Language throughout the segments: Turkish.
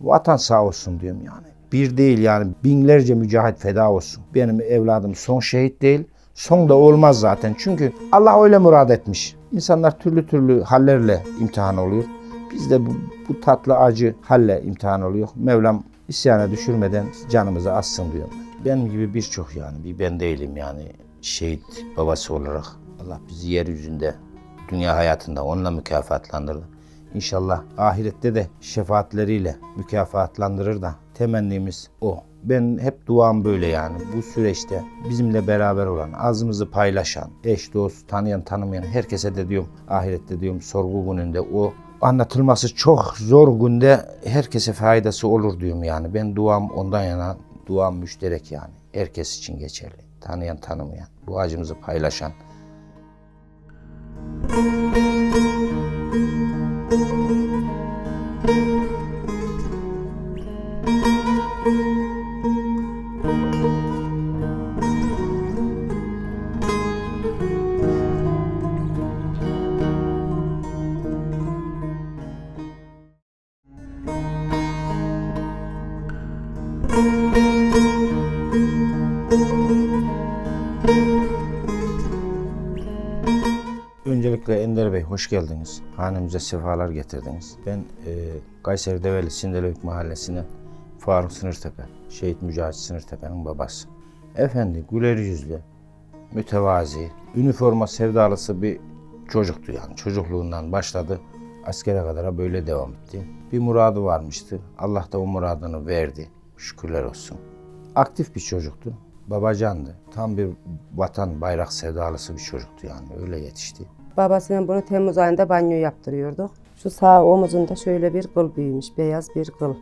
Vatan sağ olsun diyorum yani. Bir değil yani binlerce mücahit feda olsun. Benim evladım son şehit değil. Son da olmaz zaten. Çünkü Allah öyle murad etmiş. İnsanlar türlü türlü hallerle imtihan oluyor. Biz de bu, bu tatlı acı halle imtihan oluyor. Mevlam isyana düşürmeden canımızı assın diyorum. Benim gibi birçok yani bir ben değilim yani şehit babası olarak. Allah bizi yeryüzünde dünya hayatında onunla mükafatlandırdı. İnşallah ahirette de şefaatleriyle mükafatlandırır da temennimiz o. Ben hep duam böyle yani bu süreçte bizimle beraber olan, azımızı paylaşan, eş, dost, tanıyan, tanımayan herkese de diyorum ahirette diyorum sorgu gününde o anlatılması çok zor günde herkese faydası olur diyorum yani. Ben duam ondan yana, duam müşterek yani. Herkes için geçerli. Tanıyan, tanımayan, bu acımızı paylaşan, Öncelikle hoş geldiniz. Hanemize sefalar getirdiniz. Ben e, Kayseri Develi Sindelövük Mahallesi'nin Faruk Sınırtepe, Şehit Mücahit Sınırtepe'nin babası. Efendi, güler yüzlü, mütevazi, üniforma sevdalısı bir çocuktu yani. Çocukluğundan başladı, askere kadar böyle devam etti. Bir muradı varmıştı. Allah da o muradını verdi. Şükürler olsun. Aktif bir çocuktu. Babacandı. Tam bir vatan bayrak sevdalısı bir çocuktu yani. Öyle yetişti. Babasıyla bunu Temmuz ayında banyo yaptırıyorduk. Şu sağ omuzunda şöyle bir kıl büyümüş, beyaz bir kıl.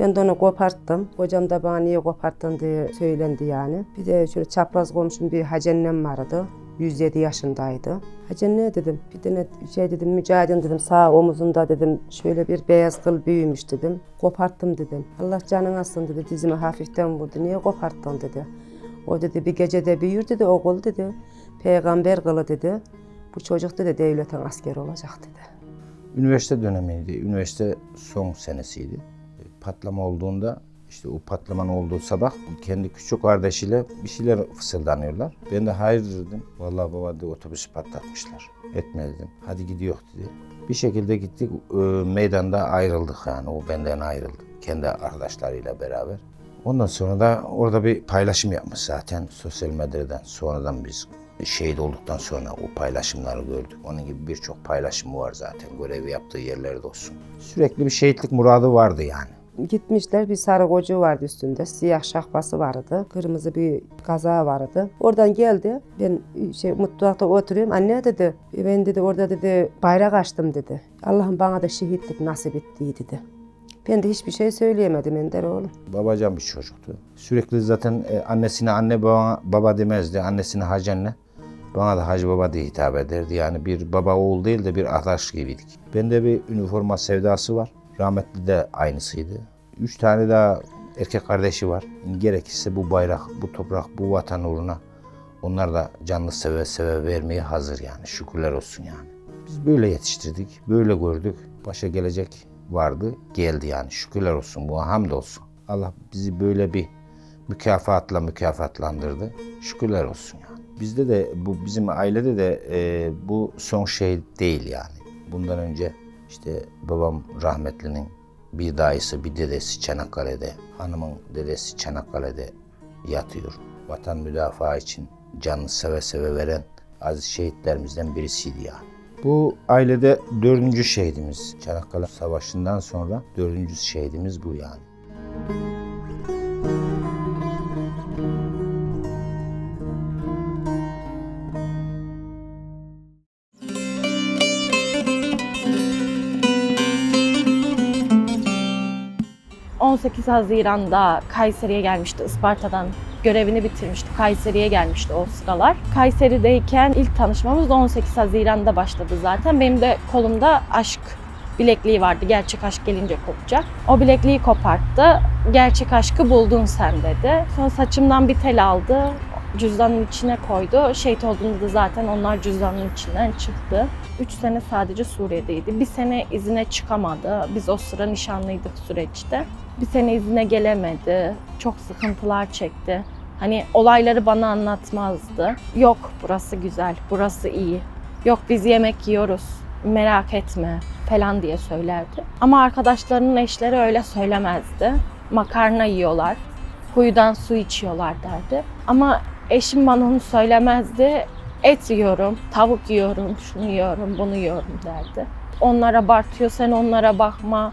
Ben de onu koparttım. Kocam da bana niye koparttın diye söylendi yani. Bir de şöyle çapraz komşum bir hacennem vardı. 107 yaşındaydı. Ne dedim? Bir de ne şey dedim, mücahidin dedim sağ omuzunda dedim şöyle bir beyaz kıl büyümüş dedim. Koparttım dedim. Allah canını alsın dedi dizimi hafiften vurdu. Niye koparttın dedi. O dedi bir gecede büyür dedi o kıl dedi. Peygamber kılı dedi. Bu çocuk dedi devletin askeri olacak dedi. Üniversite dönemiydi. Üniversite son senesiydi. E, Patlama olduğunda işte o patlamanın olduğu sabah kendi küçük kardeşiyle bir şeyler fısıldanıyorlar. Ben de hayır dedim. Vallahi baba dedi otobüsü patlatmışlar. Etme dedim. Hadi gidiyor dedi. Bir şekilde gittik. e, meydanda ayrıldık yani. O benden ayrıldı. Kendi arkadaşlarıyla beraber. Ondan sonra da orada bir paylaşım yapmış zaten sosyal medyadan. Sonradan biz şehit olduktan sonra o paylaşımları gördük. Onun gibi birçok paylaşımı var zaten. Görevi yaptığı yerlerde olsun. Sürekli bir şehitlik muradı vardı yani. Gitmişler bir sarı kocu vardı üstünde. Siyah şahbası vardı. Kırmızı bir kazağı vardı. Oradan geldi. Ben şey mutfakta oturuyorum. Anne dedi. Ben dedi orada dedi bayrak açtım dedi. Allah'ım bana da şehitlik nasip etti dedi. Ben de hiçbir şey söyleyemedim Ender oğlum. Babacan bir çocuktu. Sürekli zaten e, annesine anne baba, baba demezdi. Annesine hacı anne. Bana da hacı baba diye hitap ederdi. Yani bir baba oğul değil de bir arkadaş gibiydik. Bende bir üniforma sevdası var. Rahmetli de aynısıydı. Üç tane daha erkek kardeşi var. Gerekirse bu bayrak, bu toprak, bu vatan uğruna onlar da canlı seve seve vermeye hazır yani. Şükürler olsun yani. Biz böyle yetiştirdik, böyle gördük. Başa gelecek vardı, geldi yani. Şükürler olsun, bu hamdolsun. Allah bizi böyle bir mükafatla mükafatlandırdı. Şükürler olsun yani. Bizde de bu bizim ailede de e, bu son şey değil yani. Bundan önce işte babam rahmetlinin bir dayısı, bir dedesi Çanakkale'de, hanımın dedesi Çanakkale'de yatıyor. Vatan müdafaa için canını seve seve veren aziz şehitlerimizden birisiydi yani. Bu ailede dördüncü şehidimiz. Çanakkale Savaşı'ndan sonra dördüncü şehidimiz bu yani. 18 Haziran'da Kayseri'ye gelmişti Isparta'dan görevini bitirmişti. Kayseri'ye gelmişti o sıralar. Kayseri'deyken ilk tanışmamız 18 Haziran'da başladı zaten. Benim de kolumda aşk bilekliği vardı. Gerçek aşk gelince kopacak. O bilekliği koparttı. Gerçek aşkı buldun sen dedi. Sonra saçımdan bir tel aldı. cüzdanın içine koydu. Şehit olduğunda da zaten onlar cüzdanın içinden çıktı. 3 sene sadece Suriye'deydi. Bir sene izine çıkamadı. Biz o sıra nişanlıydık süreçte. Bir sene izine gelemedi. Çok sıkıntılar çekti. Hani olayları bana anlatmazdı. Yok burası güzel, burası iyi. Yok biz yemek yiyoruz, merak etme falan diye söylerdi. Ama arkadaşlarının eşleri öyle söylemezdi. Makarna yiyorlar, huydan su içiyorlar derdi. Ama eşim bana onu söylemezdi. Et yiyorum, tavuk yiyorum, şunu yiyorum, bunu yiyorum derdi. Onlar abartıyor, sen onlara bakma,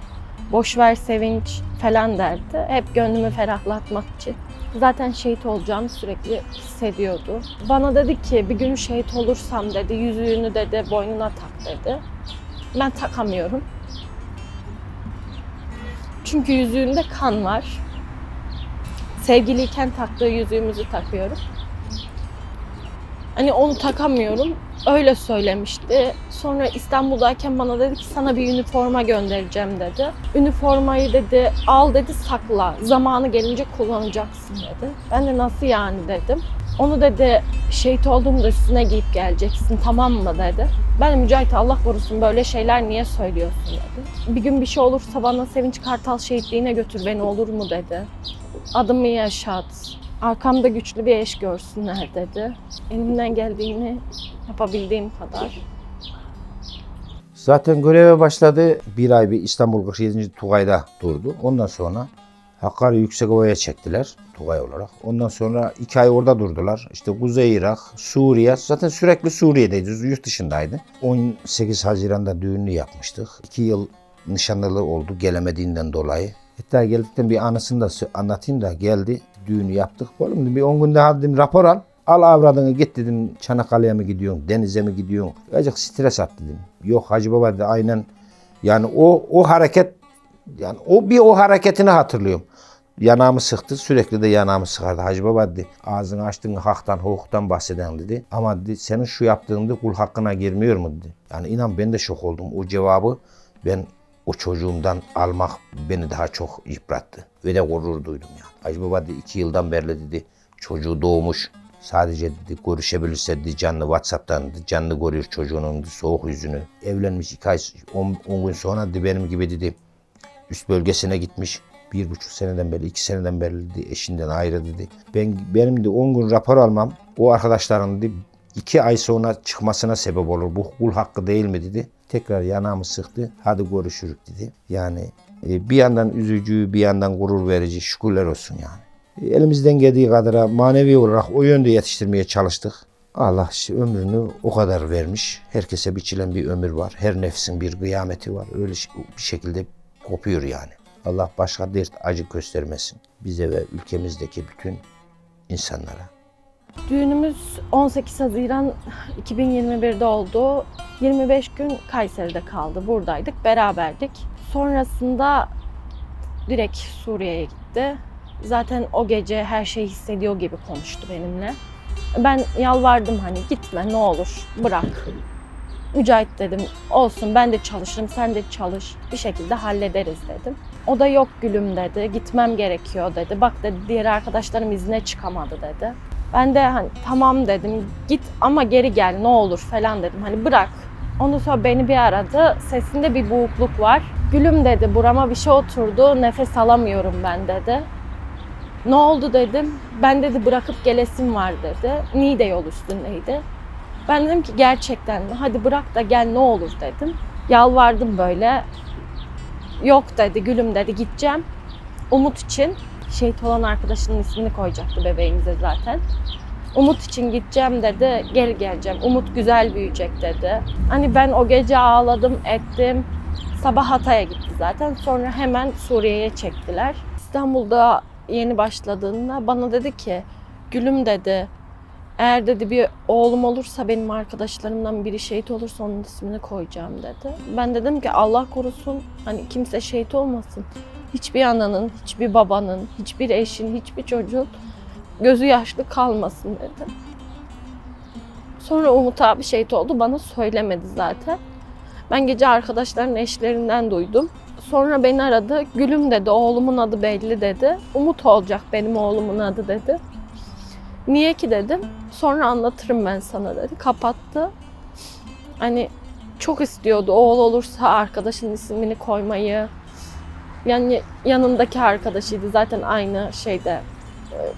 boş ver sevinç falan derdi. Hep gönlümü ferahlatmak için. Zaten şehit olacağımı sürekli hissediyordu. Bana dedi ki bir gün şehit olursam dedi yüzüğünü dedi boynuna tak dedi. Ben takamıyorum. Çünkü yüzüğünde kan var. Sevgiliyken taktığı yüzüğümüzü takıyorum. Hani onu takamıyorum. Öyle söylemişti. Sonra İstanbul'dayken bana dedi ki sana bir üniforma göndereceğim dedi. Üniformayı dedi al dedi sakla. Zamanı gelince kullanacaksın dedi. Ben de nasıl yani dedim. Onu dedi şehit olduğumda üstüne giyip geleceksin tamam mı dedi. Ben de Mücahit Allah korusun böyle şeyler niye söylüyorsun dedi. Bir gün bir şey olursa bana Sevinç Kartal şehitliğine götür beni olur mu dedi. Adımı yaşat. Arkamda güçlü bir eş görsünler dedi. Elimden geldiğini yapabildiğim kadar. Zaten göreve başladı. Bir ay bir İstanbul 47. Tugay'da durdu. Ondan sonra Hakkari Yüksekova'ya çektiler Tugay olarak. Ondan sonra iki ay orada durdular. İşte Kuzey Irak, Suriye. Zaten sürekli Suriye'deydi. Yurt dışındaydı. 18 Haziran'da düğünü yapmıştık. İki yıl nişanlılı oldu gelemediğinden dolayı. Hatta geldikten bir anısını da anlatayım da geldi. Düğünü yaptık. Oğlum dedim, bir 10 günde hadi dedim, rapor al. Al avradını git dedim Çanakkale'ye mi gidiyorsun, denize mi gidiyorsun? Azıcık stres at dedim. Yok Hacı Baba dedi aynen. Yani o o hareket yani o bir o hareketini hatırlıyorum. Yanağımı sıktı. Sürekli de yanağımı sıkardı. Hacı Baba dedi. Ağzını açtın haktan, hukuktan bahseden dedi. Ama dedi, senin şu yaptığın dedi, kul hakkına girmiyor mu dedi. Yani inan ben de şok oldum. O cevabı ben o çocuğumdan almak beni daha çok yıprattı. Ve de gurur duydum yani. Hacı Baba dedi iki yıldan beri dedi çocuğu doğmuş. Sadece dedi görüşebilirse dedi canlı Whatsapp'tan dedi, canlı görüyor çocuğunun dedi, soğuk yüzünü. Evlenmiş iki ay, on, on gün sonra dedi benim gibi dedi üst bölgesine gitmiş. Bir buçuk seneden beri, iki seneden beri dedi, eşinden ayrı dedi. Ben, benim de 10 gün rapor almam o arkadaşların dedi, iki ay sonra çıkmasına sebep olur. Bu kul hakkı değil mi dedi. Tekrar yanağımı sıktı. Hadi görüşürük dedi. Yani bir yandan üzücü, bir yandan gurur verici. Şükürler olsun yani. E, Elimizden geldiği kadar manevi olarak o yönde yetiştirmeye çalıştık. Allah işte ömrünü o kadar vermiş. Herkese biçilen bir ömür var. Her nefsin bir kıyameti var. Öyle bir şekilde kopuyor yani. Allah başka dert acı göstermesin. Bize ve ülkemizdeki bütün insanlara. Düğünümüz 18 Haziran 2021'de oldu. 25 gün Kayseri'de kaldı. Buradaydık, beraberdik. Sonrasında direkt Suriye'ye gitti. Zaten o gece her şeyi hissediyor gibi konuştu benimle. Ben yalvardım hani gitme ne olur bırak. Mücahit dedim olsun ben de çalışırım sen de çalış bir şekilde hallederiz dedim. O da yok gülüm dedi gitmem gerekiyor dedi. Bak dedi diğer arkadaşlarım izne çıkamadı dedi. Ben de hani tamam dedim git ama geri gel ne olur falan dedim hani bırak. Ondan sonra beni bir aradı sesinde bir boğukluk var. Gülüm dedi burama bir şey oturdu nefes alamıyorum ben dedi. Ne oldu dedim. Ben dedi bırakıp gelesim var dedi. Niğde yol üstündeydi. Ben dedim ki gerçekten mi? Hadi bırak da gel ne olur dedim. Yalvardım böyle. Yok dedi gülüm dedi gideceğim. Umut için şehit olan arkadaşının ismini koyacaktı bebeğimize zaten. Umut için gideceğim dedi. Geri geleceğim. Umut güzel büyüyecek dedi. Hani ben o gece ağladım ettim. Sabah Hatay'a gitti zaten. Sonra hemen Suriye'ye çektiler. İstanbul'da yeni başladığında bana dedi ki Gülüm dedi eğer dedi bir oğlum olursa benim arkadaşlarımdan biri şehit olursa onun ismini koyacağım dedi. Ben dedim ki Allah korusun hani kimse şehit olmasın. Hiçbir ananın, hiçbir babanın, hiçbir eşin, hiçbir çocuğun gözü yaşlı kalmasın dedim. Sonra Umut abi şehit oldu bana söylemedi zaten. Ben gece arkadaşların eşlerinden duydum. Sonra beni aradı. Gülüm dedi, oğlumun adı belli dedi. Umut olacak benim oğlumun adı dedi. Niye ki dedim. Sonra anlatırım ben sana dedi. Kapattı. Hani çok istiyordu oğul olursa arkadaşın ismini koymayı. Yani yanındaki arkadaşıydı zaten aynı şeyde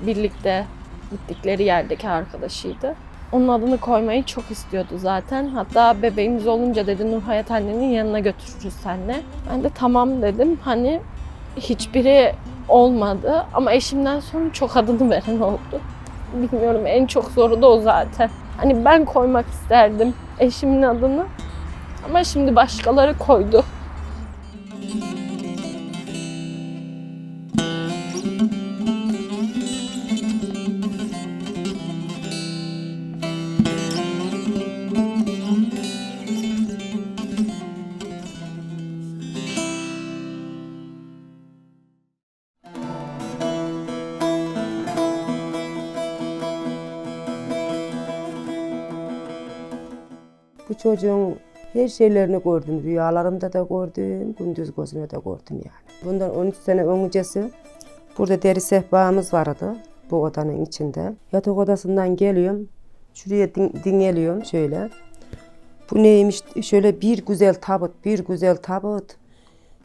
birlikte gittikleri yerdeki arkadaşıydı. Onun adını koymayı çok istiyordu zaten. Hatta bebeğimiz olunca dedi Nur Hayat annenin yanına götürürüz seninle. Ben de tamam dedim. Hani hiçbiri olmadı ama eşimden sonra çok adını veren oldu. Bilmiyorum en çok zoru da o zaten. Hani ben koymak isterdim eşimin adını ama şimdi başkaları koydu. Bu çocuğun her şeylerini gördüm. Rüyalarımda da gördüm, gündüz gözüme de gördüm yani. Bundan 13 sene öncesi burada deri sehpamız vardı bu odanın içinde. Yatak odasından geliyorum. Şuraya din, şöyle. Bu neymiş? Şöyle bir güzel tabut, bir güzel tabut.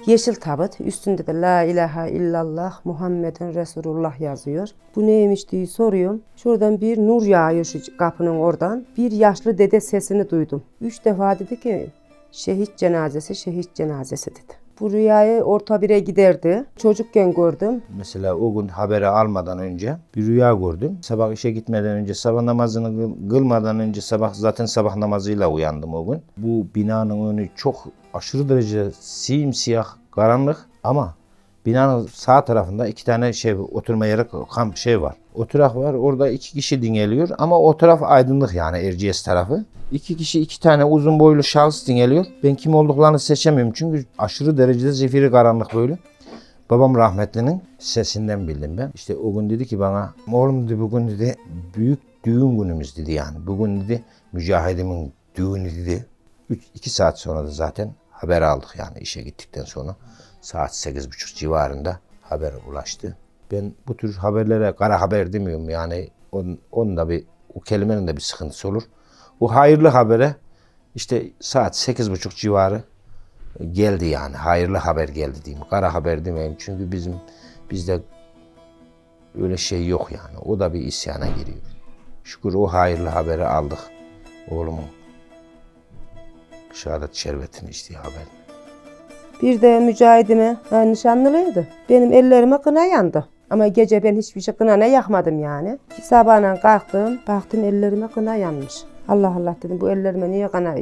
Yeşil tabut. Üstünde de La ilahe illallah Muhammedun Resulullah yazıyor. Bu neymiş diye soruyorum. Şuradan bir nur yağıyor şu kapının oradan. Bir yaşlı dede sesini duydum. Üç defa dedi ki şehit cenazesi, şehit cenazesi dedi. Bu rüyayı orta bire giderdi. Çocukken gördüm. Mesela o gün haberi almadan önce bir rüya gördüm. Sabah işe gitmeden önce sabah namazını kıl- kılmadan önce sabah zaten sabah namazıyla uyandım o gün. Bu binanın önü çok aşırı derece simsiyah karanlık ama binanın sağ tarafında iki tane şey oturma yeri kamp şey var. Oturak var orada iki kişi dinleniyor ama o taraf aydınlık yani Erciyes tarafı. İki kişi iki tane uzun boylu şahıs dinleniyor. Ben kim olduklarını seçemiyorum çünkü aşırı derecede zifiri karanlık böyle. Babam rahmetlinin sesinden bildim ben. İşte o gün dedi ki bana oğlum dedi bugün dedi büyük düğün günümüz dedi yani. Bugün dedi mücahidimin düğünü dedi. 3 2 saat sonra da zaten haber aldık yani işe gittikten sonra saat 8.30 civarında haber ulaştı. Ben bu tür haberlere kara haber demiyorum yani onun, onun da bir o kelimenin de bir sıkıntısı olur. Bu hayırlı habere işte saat 8.30 civarı geldi yani. Hayırlı haber geldi diyeyim. Kara haber demeyeyim. Çünkü bizim bizde öyle şey yok yani. O da bir isyana giriyor. Şükür o hayırlı haberi aldık. Oğlumun şehadet şerbetini içtiği haber. Bir de mücahidime ha, nişanlılıydı. Benim ellerime kına yandı. Ama gece ben hiçbir şey kına ne yakmadım yani. Sabahına kalktım, baktım ellerime kına yanmış. Allah Allah dedim bu ellerime niye kına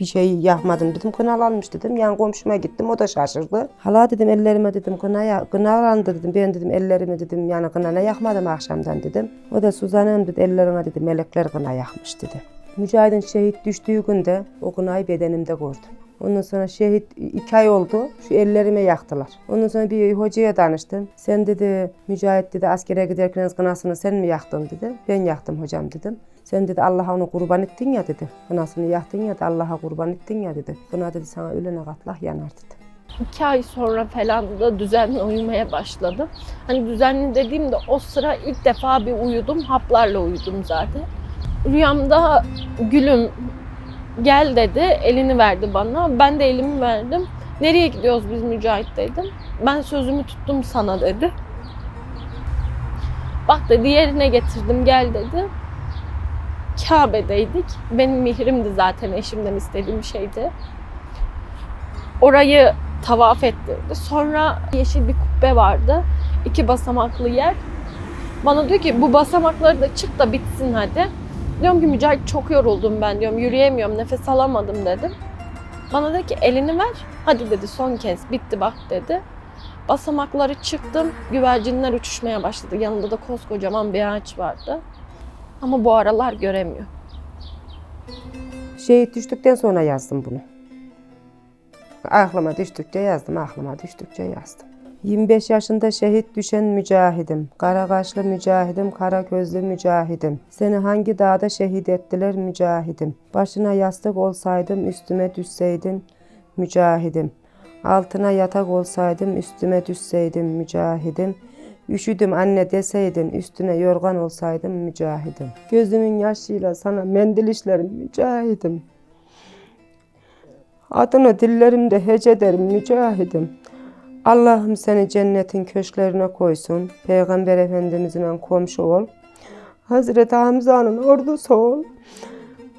bir şey yakmadım dedim. Kınalanmış dedim. Yan komşuma gittim o da şaşırdı. Hala dedim ellerime dedim kına kınalandı dedim. Ben dedim ellerimi dedim yani kına ne yakmadım akşamdan dedim. O da Suzan'ım dedi ellerine dedi melekler kına yakmış dedi. Mücahidin şehit düştüğü günde o kınayı bedenimde gördüm. Ondan sonra şehit iki ay oldu. Şu ellerime yaktılar. Ondan sonra bir hocaya danıştım. Sen dedi Mücahit dedi askere giderken kınasını sen mi yaktın dedi. Ben yaktım hocam dedim. Sen dedi Allah'a onu kurban ettin ya dedi. Kınasını yaktın ya da Allah'a kurban ettin ya dedi. Buna dedi sana ölene katlah yanar dedi. İki ay sonra falan da düzenli uyumaya başladım. Hani düzenli dediğimde o sıra ilk defa bir uyudum. Haplarla uyudum zaten. Rüyamda gülüm gel dedi. Elini verdi bana. Ben de elimi verdim. Nereye gidiyoruz biz Mücahit dedim. Ben sözümü tuttum sana dedi. Bak dedi yerine getirdim gel dedi. Kabe'deydik. Benim mihrimdi zaten eşimden istediğim şeydi. Orayı tavaf ettirdi. Sonra yeşil bir kubbe vardı. iki basamaklı yer. Bana diyor ki bu basamakları da çık da bitsin hadi. Diyorum ki Mücahit çok yoruldum ben diyorum. Yürüyemiyorum, nefes alamadım dedim. Bana dedi ki elini ver. Hadi dedi son kez bitti bak dedi. Basamakları çıktım. Güvercinler uçuşmaya başladı. Yanında da koskocaman bir ağaç vardı. Ama bu aralar göremiyor. Şehit düştükten sonra yazdım bunu. Aklıma düştükçe yazdım, aklıma düştükçe yazdım. 25 yaşında şehit düşen mücahidim. Kara kaşlı mücahidim, kara gözlü mücahidim. Seni hangi dağda şehit ettiler mücahidim. Başına yastık olsaydım, üstüme düşseydin mücahidim. Altına yatak olsaydım, üstüme düşseydim mücahidim. Üşüdüm anne deseydin, üstüne yorgan olsaydım mücahidim. Gözümün yaşıyla sana mendil işlerim mücahidim. Adını dillerimde hecederim mücahidim. Allah'ım seni cennetin köşklerine koysun. Peygamber Efendimizle komşu ol. Hazreti Hamza'nın ordusu ol.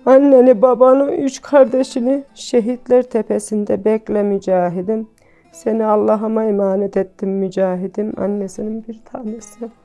Anneni, babanı, üç kardeşini şehitler tepesinde bekle mücahidim. Seni Allah'ıma emanet ettim mücahidim. Annesinin bir tanesi.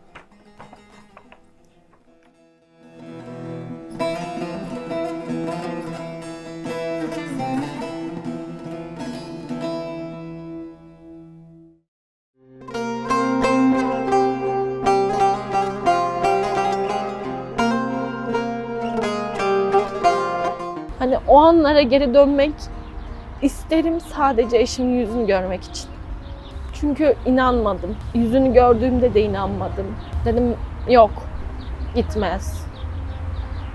Anlara geri dönmek isterim sadece eşimin yüzünü görmek için. Çünkü inanmadım. Yüzünü gördüğümde de inanmadım. Dedim yok gitmez.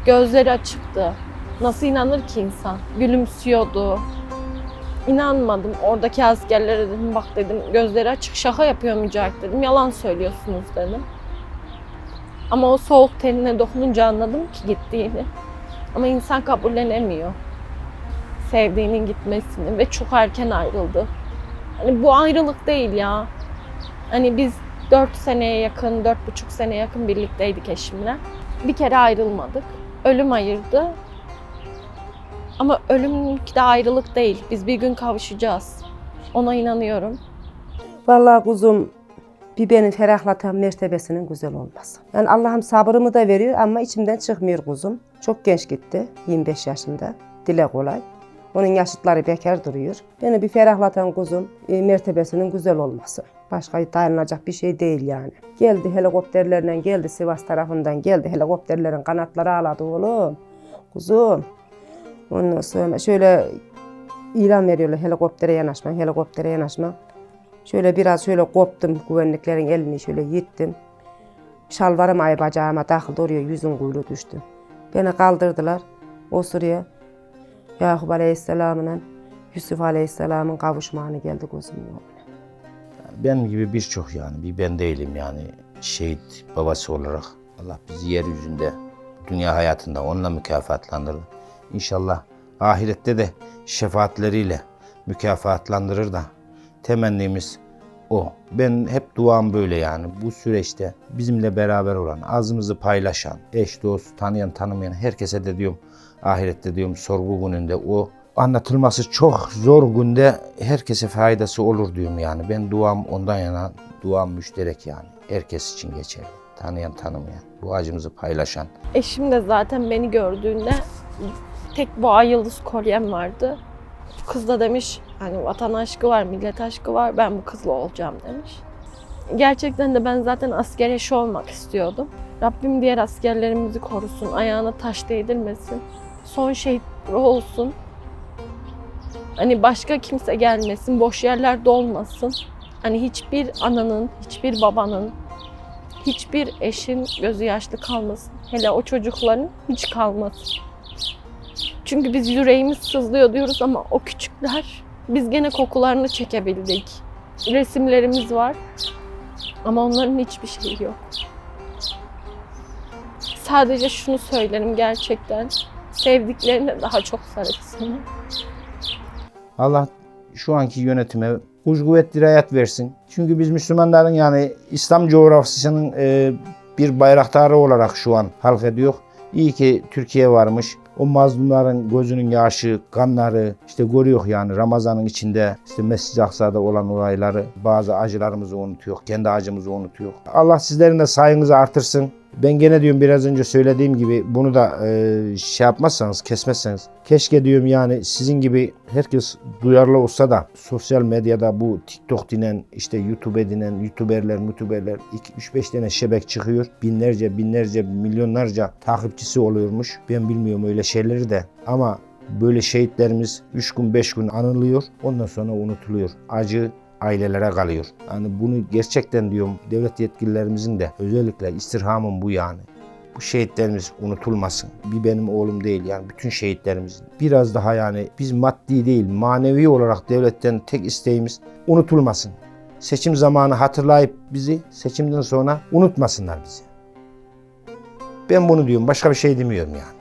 Gözleri açıktı. Nasıl inanır ki insan? Gülümsüyordu. İnanmadım. Oradaki askerlere dedim bak dedim gözleri açık şaka yapıyor Mücahit dedim. Yalan söylüyorsunuz dedim. Ama o soğuk tenine dokununca anladım ki gittiğini. Ama insan kabullenemiyor. Sevdiğinin gitmesini ve çok erken ayrıldı. Hani bu ayrılık değil ya. Hani biz 4 seneye yakın, dört buçuk seneye yakın birlikteydik eşimle. Bir kere ayrılmadık. Ölüm ayırdı. Ama ölümki de ayrılık değil. Biz bir gün kavuşacağız. Ona inanıyorum. Vallahi kuzum bir beni ferahlatan mertebesinin güzel olması. Yani Allah'ım sabrımı da veriyor ama içimden çıkmıyor kuzum. Çok genç gitti. 25 yaşında. Dile kolay. Onun yaşıtları bekar duruyor. Beni bir ferahlatan kuzum e, mertebesinin güzel olması. Başka dayanılacak bir şey değil yani. Geldi helikopterlerle geldi Sivas tarafından geldi helikopterlerin kanatları ağladı oğlum. Kuzum. Ondan sonra şöyle ilan veriyorlar helikoptere yanaşma, helikoptere yanaşma. Şöyle biraz şöyle koptum güvenliklerin elini şöyle yittim. Şalvarım ay bacağıma takıldı oraya yüzün kuyruğu düştü. Beni kaldırdılar o sıraya. Yakup Aleyhisselam'ın Yusuf Aleyhisselam'ın kavuşmanı geldi gözümün önüne. Benim gibi birçok yani bir ben değilim yani şehit babası olarak Allah bizi yeryüzünde dünya hayatında onunla mükafatlandırdı. İnşallah ahirette de şefaatleriyle mükafatlandırır da temennimiz o. Ben hep duam böyle yani bu süreçte bizimle beraber olan, azımızı paylaşan, eş, dost, tanıyan, tanımayan herkese de diyorum ahirette diyorum sorgu gününde o anlatılması çok zor günde herkese faydası olur diyorum yani. Ben duam ondan yana, duam müşterek yani. Herkes için geçerli. Tanıyan, tanımayan, bu acımızı paylaşan. Eşim de zaten beni gördüğünde tek ay yıldız kolyem vardı. Kız da demiş hani vatan aşkı var, millet aşkı var. Ben bu kızla olacağım demiş. Gerçekten de ben zaten asker eşi olmak istiyordum. Rabbim diğer askerlerimizi korusun, ayağına taş değdirmesin. Son şehit olsun. Hani başka kimse gelmesin, boş yerler dolmasın. Hani hiçbir ananın, hiçbir babanın, hiçbir eşin gözü yaşlı kalmasın. Hele o çocukların hiç kalmasın. Çünkü biz yüreğimiz sızlıyor diyoruz ama o küçükler biz gene kokularını çekebildik. Resimlerimiz var ama onların hiçbir şeyi yok. Sadece şunu söylerim gerçekten. Sevdiklerine daha çok sarılsın. Allah şu anki yönetime uç kuvvet dirayet versin. Çünkü biz Müslümanların yani İslam coğrafyasının e, bir bayraktarı olarak şu an halk ediyor. İyi ki Türkiye varmış. O mazlumların gözünün yaşı, kanları işte görüyor yani Ramazan'ın içinde işte Mescid-i Aksa'da olan olayları bazı acılarımızı unutuyor, kendi acımızı unutuyor. Allah sizlerin de sayınızı artırsın. Ben gene diyorum biraz önce söylediğim gibi bunu da e, şey yapmazsanız, kesmezseniz. Keşke diyorum yani sizin gibi herkes duyarlı olsa da sosyal medyada bu TikTok denen işte YouTube denen YouTuberler, YouTuberler 3-5 tane şebek çıkıyor. Binlerce, binlerce, milyonlarca takipçisi oluyormuş. Ben bilmiyorum öyle şeyleri de ama böyle şehitlerimiz 3 gün 5 gün anılıyor. Ondan sonra unutuluyor. Acı ailelere kalıyor. Yani bunu gerçekten diyorum devlet yetkililerimizin de özellikle istirhamım bu yani. Bu şehitlerimiz unutulmasın. Bir benim oğlum değil yani bütün şehitlerimizin. Biraz daha yani biz maddi değil manevi olarak devletten tek isteğimiz unutulmasın. seçim zamanı hatırlayıp bizi seçimden sonra unutmasınlar bizi. Ben bunu diyorum. Başka bir şey demiyorum yani.